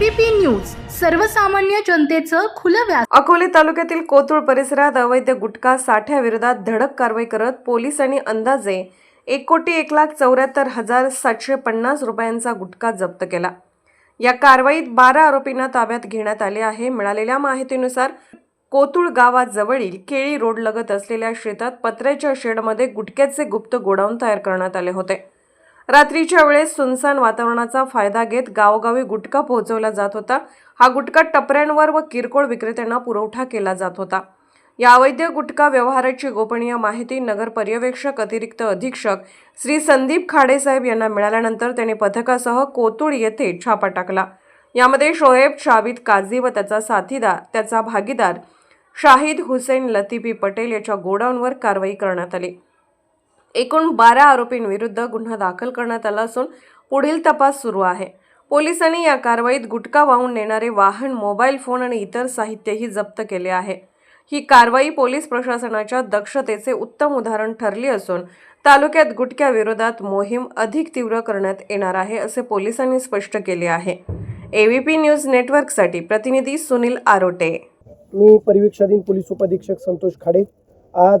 ABP news सर्वसामान्य जनतेचं खुलं व्यास अकोले तालुक्यातील कोतुळ परिसरात अवैध गुटखा साठ्याविरोधात धडक कारवाई करत पोलिसांनी अंदाजे एक कोटी एक लाख चौऱ्याहत्तर हजार सातशे पन्नास रुपयांचा गुटखा जप्त केला. या कारवाईत बारा आरोपींना ताब्यात घेण्यात आले आहे. मिळालेल्या माहितीनुसार कोतुळ गावाजवळील केळी रोड लगत असलेल्या शेतात पत्र्याच्या शेडमध्ये गुटख्याचे गुप्त गोडाऊन तयार करण्यात आले होते. रात्रीच्या वेळेस सुनसान वातावरणाचा फायदा घेत गावोगावी गुटखा पोहोचवला जात होता. हा गुटखा टपऱ्यांवर व किरकोळ विक्रेत्यांना पुरवठा केला जात होता. या अवैध गुटखा व्यवहाराची गोपनीय माहिती नगर पर्यवेक्षक अतिरिक्त अधीक्षक श्री संदीप खाडेसाहेब यांना मिळाल्यानंतर त्यांनी पथकासह कोतुळ येथे छापा टाकला. यामध्ये शोएब शाबिद काझी व त्याचा साथीदार त्याचा भागीदार शाहिद हुसेन लतिफी पटेल याच्या गोडाऊनवर कारवाई करण्यात आली. एकूण बारा आरोपींविरुद्ध गुन्हा दाखल करण्यात आला असून पुढील तपास सुरू आहे. पोलिसांनी या कारवाईत गुटखा वाहून नेणारे वाहन मोबाईल फोन आणि इतर साहित्यही जप्त केले आहे. ही कारवाई पोलीस प्रशासनाच्या दक्षतेचे उत्तम उदाहरण ठरली असून तालुक्यात गुटख्याविरोधात मोहीम अधिक तीव्र करण्यात येणार आहे असे पोलिसांनी स्पष्ट केले आहे. एव्हीपी न्यूज नेटवर्कसाठी प्रतिनिधी सुनील आरोटे. मी परिवीक्षाधीन पोलीस उपाधीक्षक संतोष खाडे. आज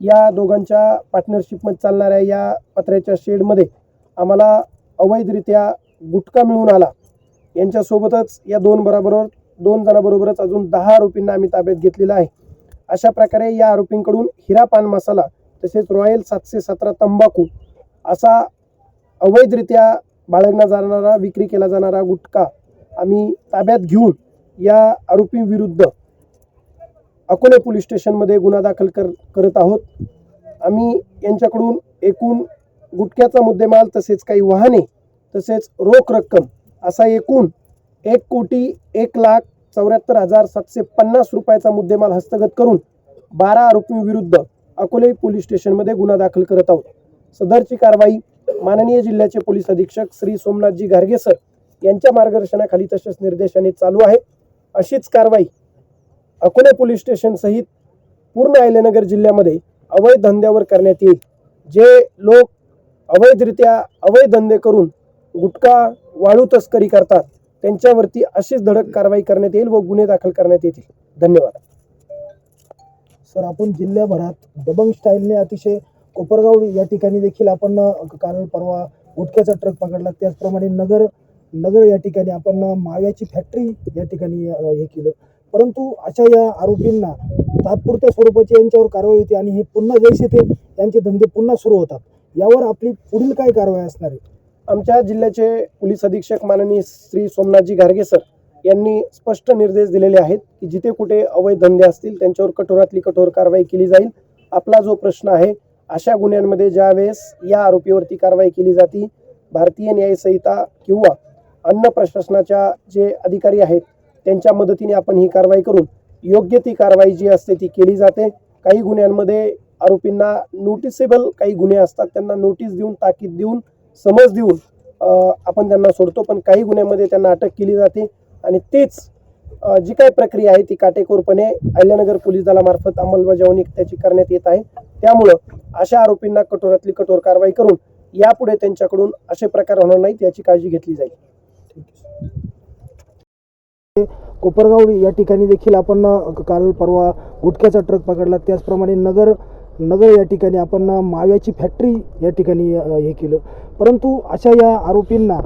या दोघांच्या पार्टनरशिपमध्ये चालणाऱ्या या पत्र्याच्या शेडमध्ये आम्हाला अवैधरित्या गुटखा मिळून आला. यांच्यासोबतच या दोन बरोबर दोन जणांबरोबरच अजून दहा आरोपींना आम्ही ताब्यात घेतलेला आहे. अशा प्रकारे या आरोपींकडून हिरा पान मसाला तसेच रॉयल सातशे सतरा तंबाखू असा अवैधरित्या बाळगला जाणारा विक्री केला जाणारा गुटखा आम्ही ताब्यात घेऊन या आरोपींविरुद्ध अकोले पोलीस स्टेशनमध्ये गुन्हा दाखल कर करत आहोत. आम्ही यांच्याकडून एकूण गुटख्याचा मुद्देमाल तसेच काही वाहने तसेच रोख रक्कम असा एकूण एक कोटी एक लाख चौऱ्याहत्तर हजार सातशे पन्नास रुपयाचा मुद्देमाल हस्तगत करून बारा आरोपींविरुद्ध अकोले पोलीस स्टेशनमध्ये गुन्हा दाखल करत आहोत. सदरची कारवाई माननीय जिल्ह्याचे पोलीस अधीक्षक श्री सोमनाथजी गार्गे सर यांच्या मार्गदर्शनाखाली तसेच निर्देशाने चालू आहे. अशीच कारवाई अकोले पोलीस स्टेशन सहित पूर्ण अहिल्यानगर जिल्ह्यामध्ये अवैध धंद्यावर करण्यात येईल. जे लोक अवैधरित्या अवैध धंदे करून गुटखा वाळू तस्करी करतात त्यांच्यावरती अशीच धडक कारवाई करण्यात येईल व गुन्हे दाखल करण्यात येतील. धन्यवाद. सर आपण जिल्ह्याभरात दबंग स्टाईलने अतिशय कोपरगाव या ठिकाणी देखील आपण काल परवा गुटख्याचा ट्रक पकडला. त्याचप्रमाणे नगर नगर या ठिकाणी आपण माव्याची फॅक्टरी या ठिकाणी हे केलं. परंतु अशा या आरोपींना तात्पुरत्या स्वरूपाची यांच्यावर कारवाई होती आणि हे पुन्हा जैसे ते यांचे धंदे पुन्हा सुरू होतात. यावर आपली पुढील काय कारवाई असणार आहे? आमच्या जिल्ह्याचे पोलीस अधीक्षक माननीय श्री सोमनाथजी गारगे सर यांनी स्पष्ट निर्देश दिलेले आहेत की जिथे कुठे अवैध धंदे असतील त्यांच्यावर कठोरातली कठोर कारवाई केली जाईल. आपला जो प्रश्न आहे अशा गुन्ह्यांमध्ये ज्यावेळेस या आरोपीवरती कारवाई केली जाते भारतीय न्यायसंहिता किंवा अन्न प्रशासनाच्या जे अधिकारी आहेत त्यांच्या मदतीने आपण ही कारवाई करून योग्य ती कारवाई जी असते ती केली जाते. काही गुन्ह्यांमध्ये आरोपींना नोटिसेबल काही गुन्हे असतात. त्यांना नोटीस देऊन ताकीद देऊन समज देऊन आपण त्यांना सोडतो. पण काही गुन्ह्यामध्ये त्यांना अटक केली जाते. आणि तेच जी काही प्रक्रिया आहे ती काटेकोरपणे अहिल्यानगर पोलीस दलामार्फत अंमलबजावणी त्याची करण्यात येत आहे. त्यामुळं अशा आरोपींना कठोरातली कठोर कारवाई करून यापुढे त्यांच्याकडून असे प्रकार होणार नाहीत याची काळजी घेतली जाईल. कोपरगाव या ठिकाणी देखील आपण काल परवा गुटख्याचा ट्रक पकडला. त्याचप्रमाणे नगर नगर या ठिकाणी आपण माव्याची फॅक्टरी या ठिकाणी हे केलं. परंतु अशा या आरोपींना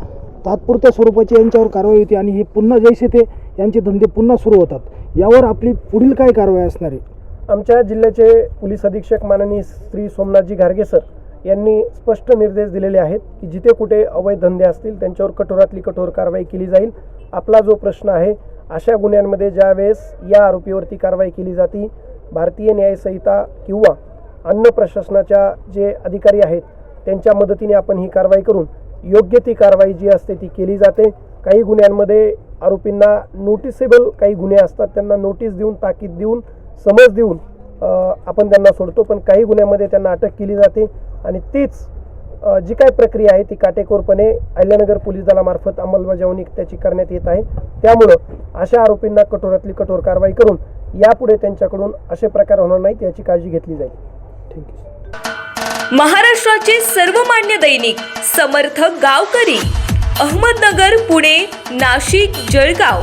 तात्पुरत्या स्वरूपाची यांच्यावर कारवाई होती आणि हे पुन्हा जैसे ते यांचे धंदे पुन्हा सुरू होतात. यावर आपली पुढील काय कारवाई असणार आहे? आमच्या जिल्ह्याचे पोलीस अधीक्षक माननीय श्री सोमनाथजी घारगे सर यांनी स्पष्ट निर्देश दिलेले आहेत की जिथे कुठे अवैध धंदे असतील त्यांच्यावर कठोरातली कठोर कारवाई केली जाईल. आपला जो प्रश्न आहे अशा गुन्ह्यांमध्ये ज्यावेळेस या आरोपीवरती कारवाई केली जाते भारतीय न्यायसंहिता किंवा अन्न प्रशासनाच्या जे अधिकारी आहेत त्यांच्या मदतीने आपण ही कारवाई करून योग्य ती कारवाई जी असते ती केली जाते. काही गुन्ह्यांमध्ये आरोपींना नोटिसेबल काही गुन्हे असतात त्यांना नोटीस देऊन ताकीद देऊन समज देऊन आपण त्यांना सोडतो पण काही गुन्ह्यामध्ये त्यांना अटक केली जाते आणि तीच जी काय प्रक्रिया आहे ती काटेकोरपणे अहिल्यानगर पोलीस दलामार्फत अंमलबजावणी त्याची करण्यात येत आहे. त्यामुळं अशा आरोपींना कठोरातली कठोर कारवाई करून यापुढे त्यांच्याकडून असे प्रकार होणार नाहीत याची काळजी घेतली जाईल. थँक्यू महाराष्ट्राचे सर्वमान्य दैनिक समर्थ गावकरी अहमदनगर पुणे नाशिक जळगाव.